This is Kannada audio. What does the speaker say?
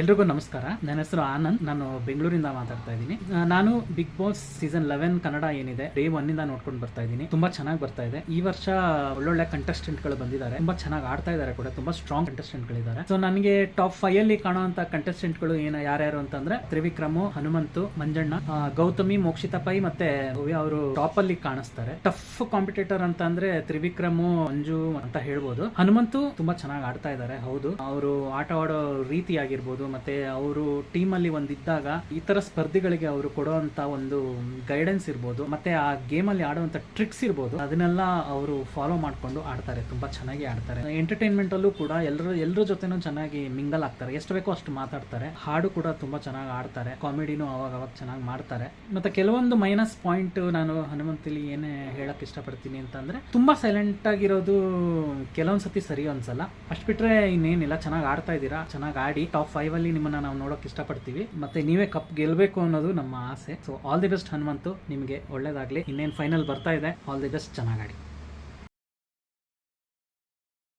ಎಲ್ರಿಗೂ ನಮಸ್ಕಾರ. ನನ್ನ ಹೆಸರು ಆನಂದ್, ನಾನು ಬೆಂಗಳೂರಿಂದ ಮಾತಾಡ್ತಾ ಇದ್ದೀನಿ. ನಾನು Bigg Boss season eleven Kannada ಏನಿದೆ ಡೇ ಒನ್ ಇಂದ ನೋಡ್ಕೊಂಡು ಬರ್ತಾ ಇದ್ದೀನಿ. ತುಂಬಾ ಚೆನ್ನಾಗಿ ಬರ್ತಾ ಇದೆ. ಈ ವರ್ಷ ಒಳ್ಳೊಳ್ಳೆ ಕಂಟೆಸ್ಟೆಂಟ್ಗಳು ಬಂದಿದ್ದಾರೆ. ತುಂಬಾ ಚೆನ್ನಾಗಿ ಆಡ್ತಾ ಇದ್ದಾರೆ ಕೂಡ. ತುಂಬಾ ಸ್ಟ್ರಾಂಗ್ ಕಂಟೆಸ್ಟೆಂಟ್ ಗಳಿದ್ದಾರೆ. ಸೊ ನನಗೆ ಟಾಪ್ ಫೈವ್ ಅಲ್ಲಿ ಕಾಣುವಂತ ಕಂಟೆಸ್ಟೆಂಟ್ಗಳು ಏನ, ಯಾರ್ಯಾರು ಅಂತಂದ್ರೆ, ತ್ರಿವಿಕ್ರಮು, ಹನುಮಂತು, ಮಂಜಣ್ಣ ಗೌತಮಿ ಮೋಕ್ಷಿತಾ ಪೈ ಮತ್ತೆ ಅವರು ಟಾಪ್ ಅಲ್ಲಿ ಕಾಣಿಸ್ತಾರೆ. ಟಫ್ ಕಾಂಪಿಟೇಟರ್ ಅಂತ ಅಂದ್ರೆ ತ್ರಿವಿಕ್ರಮು, ಮಂಜು ಅಂತ ಹೇಳ್ಬೋದು. ಹನುಮಂತು ತುಂಬಾ ಚೆನ್ನಾಗಿ ಆಡ್ತಾ ಇದ್ದಾರೆ. ಹೌದು, ಅವರು ಆಟ ಆಡೋ ರೀತಿ ಆಗಿರ್ಬೋದು ಮತ್ತೆ ಅವರು ಟೀಮ್ ಅಲ್ಲಿ ಒಂದಿದ್ದಾಗ ಈ ತರ ಸ್ಪರ್ಧಿಗಳಿಗೆ ಅವರು ಕೊಡುವಂತ ಒಂದು ಗೈಡೆನ್ಸ್ ಇರ್ಬೋದು, ಮತ್ತೆ ಆ ಗೇಮ್ ಅಲ್ಲಿ ಆಡುವಂತ ಟ್ರಿಕ್ಸ್ ಇರ್ಬೋದು, ಅದನ್ನೆಲ್ಲ ಅವರು ಫಾಲೋ ಮಾಡ್ಕೊಂಡು ಆಡ್ತಾರೆ, ತುಂಬಾ ಚೆನ್ನಾಗಿ ಆಡ್ತಾರೆ. ಎಂಟರ್ಟೈನ್ಮೆಂಟ್ ಅಲ್ಲೂ ಕೂಡ ಎಲ್ಲರೂ, ಎಲ್ಲರ ಜೊತೆನೂ ಚೆನ್ನಾಗಿ ಮಿಂಗಲ್ ಆಗ್ತಾರೆ. ಎಷ್ಟು ಬೇಕೋ ಅಷ್ಟು ಮಾತಾಡ್ತಾರೆ. ಹಾಡು ಕೂಡ ತುಂಬಾ ಚೆನ್ನಾಗಿ ಆಡ್ತಾರೆ. ಕಾಮಿಡಿನೂ ಅವಾಗ ಅವಾಗ ಚೆನ್ನಾಗಿ ಮಾಡ್ತಾರೆ. ಮತ್ತೆ ಕೆಲವೊಂದು ಮೈನಸ್ ಪಾಯಿಂಟ್ ನಾನು ಹನುಮಂತಲಿ ಏನೇ ಹೇಳಕ್ ಇಷ್ಟಪಡ್ತೀನಿ ಅಂತಂದ್ರೆ, ತುಂಬಾ ಸೈಲೆಂಟ್ ಆಗಿರೋದು ಕೆಲವೊಂದ್ ಸತಿ ಸರಿ ಅನ್ಸಲ್ಲ. ಅಷ್ಟ್ ಬಿಟ್ರೆ ಇನ್ನೇನಿಲ್ಲ. ಚೆನ್ನಾಗಿ ಆಡ್ತಾ ಇದ್ದೀರಾ? ಚೆನ್ನಾಗಿ ಆಡಿ ಟಾಪ್ ಫೈವ್ ಅಲ್ಲಿ ನಿಮ್ಮನ್ನ ನಾವು ನೋಡೋಕೆ ಇಷ್ಟಪಡ್ತೀವಿ. ಮತ್ತೆ ನೀವೇ ಕಪ್ ಗೆಲ್ಲಬೇಕು ಅನ್ನೋದು ನಮ್ಮ ಆಸೆ. So all the best Hanumanthu. ನಿಮಗೆ ಒಳ್ಳೇದಾಗಲಿ. ಇನ್ನೇನು ಫೈನಲ್ ಬರ್ತಾ ಇದೆ. ಆಲ್ ದಿ ಬೆಸ್ಟ್ ಚೆನ್ನಾಗಿ